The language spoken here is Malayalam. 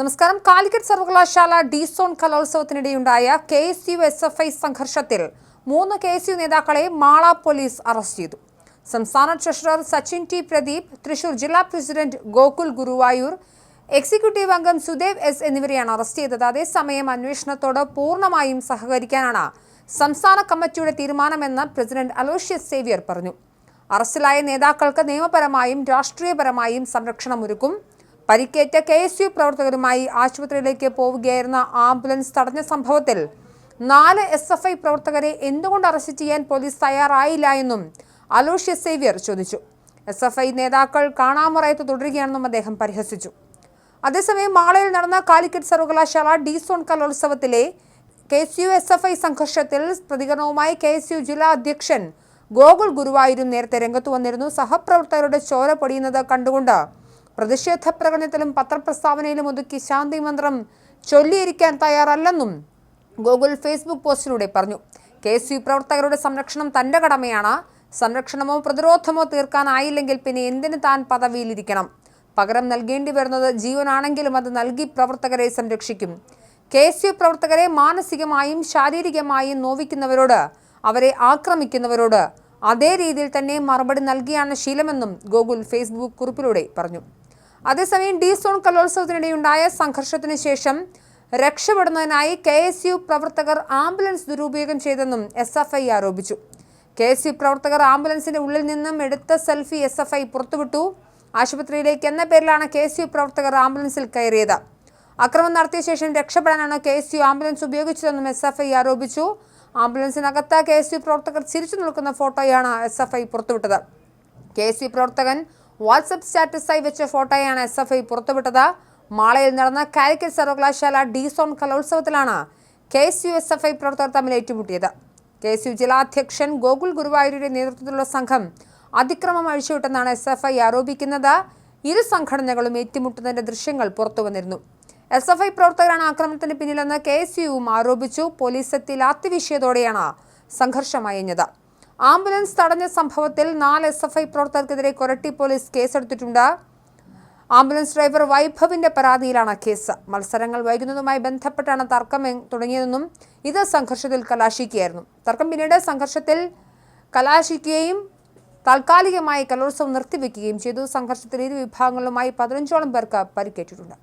നമസ്കാരം. കാലിക്കറ്റ് സർവകലാശാല D zone കലോത്സവത്തിനിടെയുണ്ടായ K S U S F I സംഘർഷത്തിൽ മൂന്ന് കെ എസ് യു നേതാക്കളെ മാള പോലീസ് അറസ്റ്റ് ചെയ്തു. സംസ്ഥാന ട്രഷറർ സച്ചിൻ ടി പ്രദീപ് തൃശൂർ ജില്ലാ പ്രസിഡന്റ് ഗോകുൽ ഗുരുവായൂർ എക്സിക്യൂട്ടീവ് അംഗം സുദേവ് എസ് എന്നിവരെയാണ് അറസ്റ്റ് ചെയ്തത്. അതേസമയം അന്വേഷണത്തോട് പൂർണമായും സഹകരിക്കാനാണ് സംസ്ഥാന കമ്മിറ്റിയുടെ തീരുമാനമെന്ന് പ്രസിഡന്റ് അലോഷ്യസ് സേവ്യർ പറഞ്ഞു. അറസ്റ്റിലായ നേതാക്കൾക്ക് നിയമപരമായും രാഷ്ട്രീയപരമായും സംരക്ഷണമൊരുക്കും. പരിക്കേറ്റ കെ എസ് യു പ്രവർത്തകരുമായി ആശുപത്രിയിലേക്ക് പോവുകയായിരുന്ന ആംബുലൻസ് തടഞ്ഞ സംഭവത്തിൽ നാല് എസ് എഫ് ഐ പ്രവർത്തകരെ എന്തുകൊണ്ട് അറസ്റ്റ് ചെയ്യാൻ പോലീസ് തയ്യാറായില്ല എന്നും അലോഷ്യ സേവ്യർ ചോദിച്ചു. എസ് എഫ് ഐ നേതാക്കൾ കാണാമറയത്ത് തുടരുകയാണെന്നും അദ്ദേഹം പരിഹസിച്ചു. അതേസമയം മാളയിൽ നടന്ന കാലിക്കറ്റ് സർവകലാശാല D zone കലോത്സവത്തിലെ K S U S F I സംഘർഷത്തിൽ പ്രതികരണവുമായി കെ എസ് യു ജില്ലാ അധ്യക്ഷൻ ഗോകുൽ ഗുരുവായൂരും നേരത്തെ രംഗത്തു വന്നിരുന്നു. സഹപ്രവർത്തകരുടെ ചോര പൊടിയുന്നത് കണ്ടുകൊണ്ട് പ്രതിഷേധ പ്രകടനത്തിലും പത്രപ്രസ്താവനയിലും ഒതുക്കി ശാന്തി മന്ത്രം ചൊല്ലിയിരിക്കാൻ തയ്യാറല്ലെന്നും ഗൂഗിൾ ഫേസ്ബുക്ക് പോസ്റ്റിലൂടെ പറഞ്ഞു. കെ എസ് യു പ്രവർത്തകരുടെ സംരക്ഷണം തന്റെ കടമയാണ്. സംരക്ഷണമോ പ്രതിരോധമോ തീർക്കാനായില്ലെങ്കിൽ പിന്നെ എന്തിന് താൻ പദവിയിലിരിക്കണം? പകരം നൽകേണ്ടി വരുന്നത് ജീവനാണെങ്കിലും അത് നൽകി പ്രവർത്തകരെ സംരക്ഷിക്കും. കെ എസ് യു പ്രവർത്തകരെ മാനസികമായും ശാരീരികമായും നോവിക്കുന്നവരോട് അവരെ ആക്രമിക്കുന്നവരോട് അതേ രീതിയിൽ തന്നെ മറുപടി നൽകിയാണ് ശീലമെന്നും ഗോകുൽ ഫേസ്ബുക്ക് കുറിപ്പിലൂടെ പറഞ്ഞു. അതേസമയം ഡി സോൺ കലോത്സവത്തിനിടെയുണ്ടായ സംഘർഷത്തിന് ശേഷം രക്ഷപ്പെടുന്നതിനായി കെ എസ് യു പ്രവർത്തകർ ആംബുലൻസ് ദുരുപയോഗം ചെയ്തെന്നും എസ് എഫ് ഐ ആരോപിച്ചു. കെ എസ് യു പ്രവർത്തകർ ആംബുലൻസിന്റെ ഉള്ളിൽ നിന്നും എടുത്ത സെൽഫി എസ് എഫ് ഐ പുറത്തുവിട്ടു. ആശുപത്രിയിലേക്ക് എന്ന പേരിലാണ് കെ എസ് യു പ്രവർത്തകർ ആംബുലൻസിൽ കയറിയത്. അക്രമം നടത്തിയ ശേഷം രക്ഷപ്പെടാനാണ് കെ എസ് യു ആംബുലൻസ് ഉപയോഗിച്ചതെന്നും എസ് എഫ് ഐ ആരോപിച്ചു. ആംബുലൻസിനകത്ത് കെ എസ് യു പ്രവർത്തകർ ചിരിച്ചു നിൽക്കുന്ന ഫോട്ടോയാണ് എസ് എഫ് ഐ പുറത്തുവിട്ടത്. കെ എസ് യു പ്രവർത്തകൻ വാട്സപ്പ് സ്റ്റാറ്റസായി വെച്ച ഫോട്ടോയാണ് എസ് എഫ് ഐ പുറത്തുവിട്ടത്. മാളയിൽ നടന്ന കാലിക്കറ്റ് സർവകലാശാല D zone കലോത്സവത്തിലാണ് K S U S F I പ്രവർത്തകർ തമ്മിൽ ഏറ്റുമുട്ടിയത്. കെ എസ് യു ജില്ലാധ്യക്ഷൻ ഗോകുൽ ഗുരുവായൂരിന്റെ നേതൃത്വത്തിലുള്ള സംഘം അതിക്രമം അഴിച്ചുവിട്ടെന്നാണ് എസ് എഫ് ഐ ആരോപിക്കുന്നത്. ഇരു സംഘടനകളും ഏറ്റുമുട്ടുന്നതിന്റെ ദൃശ്യങ്ങൾ പുറത്തുവന്നിരുന്നു. എസ് എഫ് ഐ പ്രവർത്തകരാണ് ആക്രമണത്തിന് പിന്നിലെന്ന് കെ എസ് യുവും ആരോപിച്ചു. പോലീസ് എത്തി ലാത്തിവീശിയതോടെയാണ് സംഘർഷം അയഞ്ഞത്. ആംബുലൻസ് തടഞ്ഞ സംഭവത്തിൽ നാല് എസ് എഫ് ഐ പ്രവർത്തകർക്കെതിരെ കൊരട്ടി പോലീസ് കേസെടുത്തിട്ടുണ്ട്. ആംബുലൻസ് ഡ്രൈവർ വൈഭവിന്റെ പരാതിയിലാണ് കേസ്. മത്സരങ്ങൾ വൈകുന്നതുമായി ബന്ധപ്പെട്ടാണ് തർക്കം തുടങ്ങിയതെന്നും ഇത് സംഘർഷത്തിൽ കലാശിക്കുകയായിരുന്നു തർക്കം പിന്നീട് സംഘർഷത്തിൽ കലാശിക്കുകയും താൽക്കാലികമായി കലോത്സവം നിർത്തിവെക്കുകയും ചെയ്തു. സംഘർഷത്തിൽ ഇരു വിഭാഗങ്ങളുമായി പതിനഞ്ചോളം പേർക്ക് പരിക്കേറ്റിട്ടുണ്ട്.